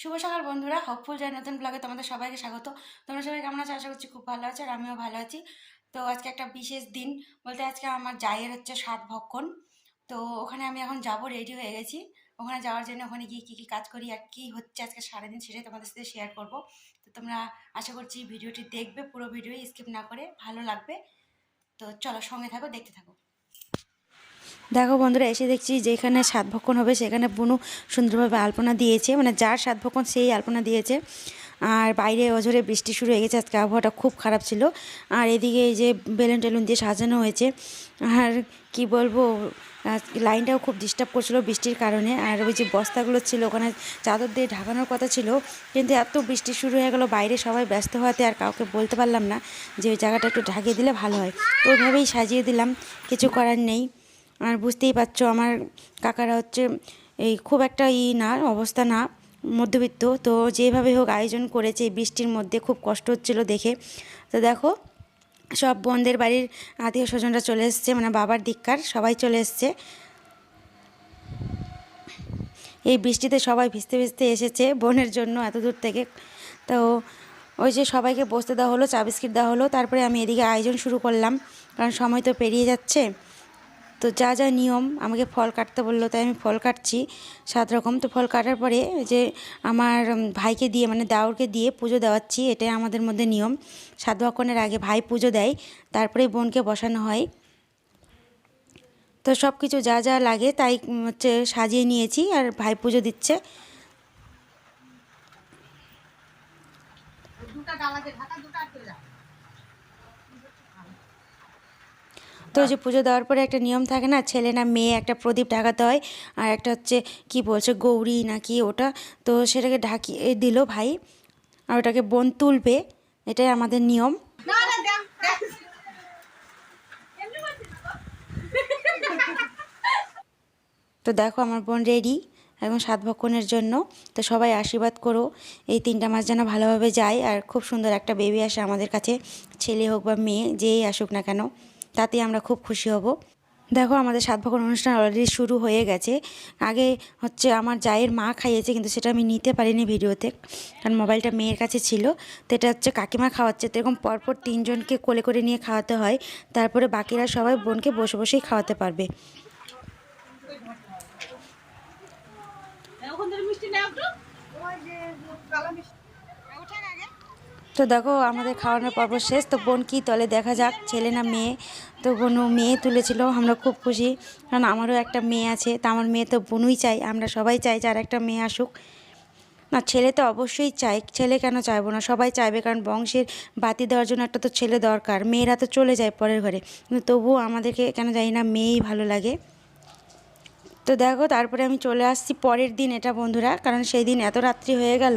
শুভ সকাল বন্ধুরা হপফুল যায় নতুন ব্লগে তোমাদের সবাইকে স্বাগত। তোমরা সবাই কেমন আছো? আশা করছি খুব ভালো আছো আর আমিও ভালো আছি। তো আজকে একটা বিশেষ দিন, বলতে আজকে আমার জায়ের হচ্ছে সাত ভক্ষণ। তো ওখানে আমি এখন যাব রেডি হয়ে গেছি। ওখানে যাওয়ার জন্য ওখানে গিয়ে কী কী কাজ করি আর কী হচ্ছে আজকে সারাদিন সেটাই তোমাদের সাথে শেয়ার করব। তো তোমরা আশা করছি ভিডিওটি দেখবে, পুরো ভিডিও স্কিপ না করে, ভালো লাগবে। তো চলো সঙ্গে থাকো, দেখতে থাকো। দেখো বন্ধুরা, এসে দেখছি যেখানে সাত ভক্ষণ হবে, সেখানে বুনু সুন্দরভাবে আলপনা দিয়েছে। মানে যার সাত ভক্ষণ সেই আলপনা দিয়েছে। আর বাইরে অঝরে বৃষ্টি শুরু হয়ে গেছে, আজকে আবহাওয়াটা খুব খারাপ ছিল। আর এদিকে এই যে বেলুন টেলুন দিয়ে সাজানো হয়েছে। আর কি বলব লাইনটাও খুব ডিস্টার্ব করছিল বৃষ্টির কারণে। আর ওই যে বস্তাগুলো ছিল, ওখানে চাদর দিয়ে ঢাকানোর কথা ছিল। কিন্তু এত বৃষ্টি শুরু হয়ে গেল, বাইরে সবাই ব্যস্ত হওয়াতে আর কাউকে বলতে পারলাম না যে ওই জায়গাটা একটু ঢাকিয়ে দিলে ভালো হয়। ওইভাবেই সাজিয়ে দিলাম, কিছু করার নেই। আর বুঝতেই পারছ, আমার কাকারা হচ্ছে এই খুব একটা ই না, অবস্থা না, মধ্যবিত্ত। তো যেভাবে হোক আয়োজন করেছে বৃষ্টির মধ্যে, খুব কষ্ট হচ্ছিল দেখে। তো দেখো, সব বোনদের বাড়ির আত্মীয় স্বজনরা চলে এসছে মানে বাবার দিককার সবাই চলে এসছে। এই বৃষ্টিতে সবাই ভিজতে ভিজতে এসেছে বোনের জন্য এত দূর থেকে। তো ওই যে সবাইকে বসতে দেওয়া হলো, চা বিস্কিট দেওয়া হলো, তারপরে আমি এদিকে আয়োজন শুরু করলাম, কারণ সময় তো পেরিয়ে যাচ্ছে। তো যা যা নিয়ম, আমাকে ফল কাটতে বলল, তাই আমি ফল কাটছি, সাত রকম। তো ফল কাটার পরে যে আমার ভাইকে দিয়ে মানে দাওরকে দিয়ে পুজো দেওয়াচ্ছি, এটাই আমাদের মধ্যে নিয়ম। সাত আগে ভাই পুজো দেয়, তারপরে বোনকে বসানো হয়। তো সব কিছু যা যা লাগে, তাই হচ্ছে সাজিয়ে নিয়েছি, আর ভাই পুজো দিচ্ছে। দুটা ঢাকা, দুটা তো ওই যে পুজো দেওয়ার পরে একটা নিয়ম থাকে না ছেলে না মেয়ে একটা প্রদীপ ঢাকাতে হয় আর একটা হচ্ছে কি বলছে গৌরী না কি ওটা তো সেটাকে ঢাকিয়ে দিল ভাই আর ওটাকে বোন তুলবে এটাই আমাদের নিয়ম? তো দেখো আমার বোন রেডি এবং সাত ভক্ষণের জন্য তো সবাই আশীর্বাদ করো এই তিনটা মাস যেন ভালোভাবে যায় আর খুব সুন্দর একটা বেবি আসে আমাদের কাছে ছেলে হোক বা মেয়ে যেই আসুক না কেন তাতে আমরা খুব খুশি হব। দেখো, আমাদের সাত ভক্ষণ অনুষ্ঠান অলরেডি শুরু হয়ে গেছে। আগে হচ্ছে আমার জায়ের মা খাইয়েছে, কিন্তু সেটা আমি নিতে পারিনি ভিডিওতে, কারণ মোবাইলটা মেয়ের কাছে ছিল। তো এটা হচ্ছে কাকিমা খাওয়াচ্ছে। তো এরকম পরপর তিনজনকে কোলে করে নিয়ে খাওয়াতে হয়। তারপরে বাকিরা সবাই বোনকে বসে বসেই খাওয়াতে পারবে। থেকে মিষ্টি নাও একটু ওই যে কালো মিষ্টি ওঠান আগে তো দেখো, আমাদের খাওয়ানোর পর্ব শেষ। তো বোন কি তলে দেখা যাক, ছেলে না মেয়ে? তো বোনও মেয়ে তুলেছিল, আমরা খুব খুশি। কারণ আমারও একটা মেয়ে আছে, তা আমার মেয়ে তো বোনই চাই, আমরা সবাই চাই যে আর একটা মেয়ে আসুক। না, ছেলে তো অবশ্যই চাই, ছেলে কেন চাইব না? সবাই চাইবে, কারণ বংশের বাতি দেওয়ার জন্য একটা তো ছেলে দরকার, মেয়েরা তো চলে যায় পরের ঘরে। কিন্তু তবুও আমাদেরকে কেন জানি না মেয়েই ভালো লাগে। তো দেখো, তারপরে আমি চলে আসছি পরের দিন এটা বন্ধুরা, কারণ সেই দিন এত রাত্রি হয়ে গেল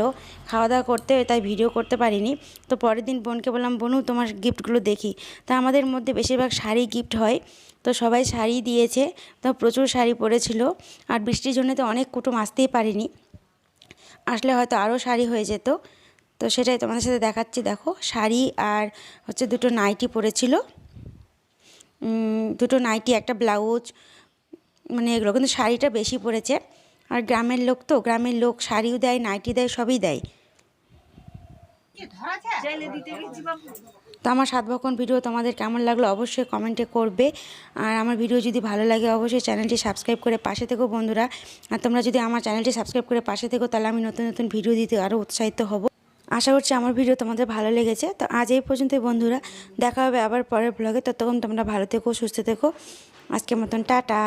খাওয়া দাওয়া করতে তাই ভিডিও করতে পারিনি। তো পরের দিন বোনকে বললাম, বোনু, তোমার গিফটগুলো দেখি। তা আমাদের মধ্যে বেশিরভাগ শাড়ি গিফট হয়, তো সবাই শাড়ি দিয়েছে, তো প্রচুর শাড়ি পরেছিল, আর বৃষ্টির জন্য তো অনেক কুটুম আসতেই পারিনি। আসলে হয়তো আরও শাড়ি হয়ে যেত, তো সেটাই তোমাদের সাথে দেখাচ্ছি। দেখো, শাড়ি আর হচ্ছে দুটো নাইটি পরেছিল। দুটো নাইটি, একটা ব্লাউজ মানে এগুলো। কিন্তু শাড়িটা বেশি পড়েছে আর গ্রামের লোক তো গ্রামের লোক শাড়িও দেয় নাইটি দেয় সবই দেয়। তো আমার সাত ভক্ষণ ভিডিও তোমাদের কেমন লাগল অবশ্যই কমেন্টে করবে। আর আমার ভিডিও যদি ভালো লাগে অবশ্যই চ্যানেলটি সাবস্ক্রাইব করে পাশে থেকো বন্ধুরা। আর তোমরা যদি আমার চ্যানেলটি সাবস্ক্রাইব করে পাশে থেকো তাহলে আমি নতুন নতুন ভিডিও দিতে আরও উৎসাহিত হব। আশা করছি আমার ভিডিও তোমাদের ভালো লেগেছে। তো আজ এই পর্যন্তই বন্ধুরা। দেখা হবে আবার পরের ব্লগে ততক্ষণ তোমরা ভালো থেকো সুস্থ থেকো। আজকের মতন টাটা।